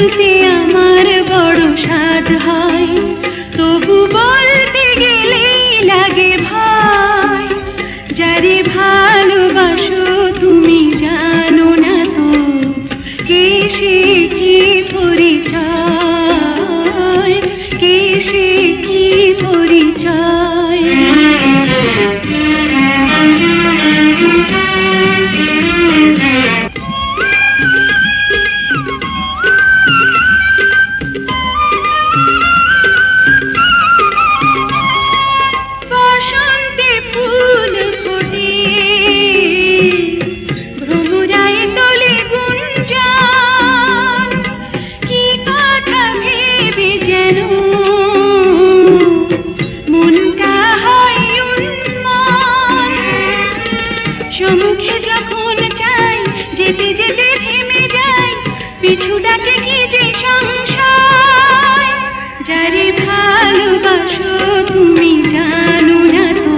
বলতে আমার বড় সাধ হয়। পিছু ডাকে কি যে সংসার যারে ভালোবাসো তুমি জানো না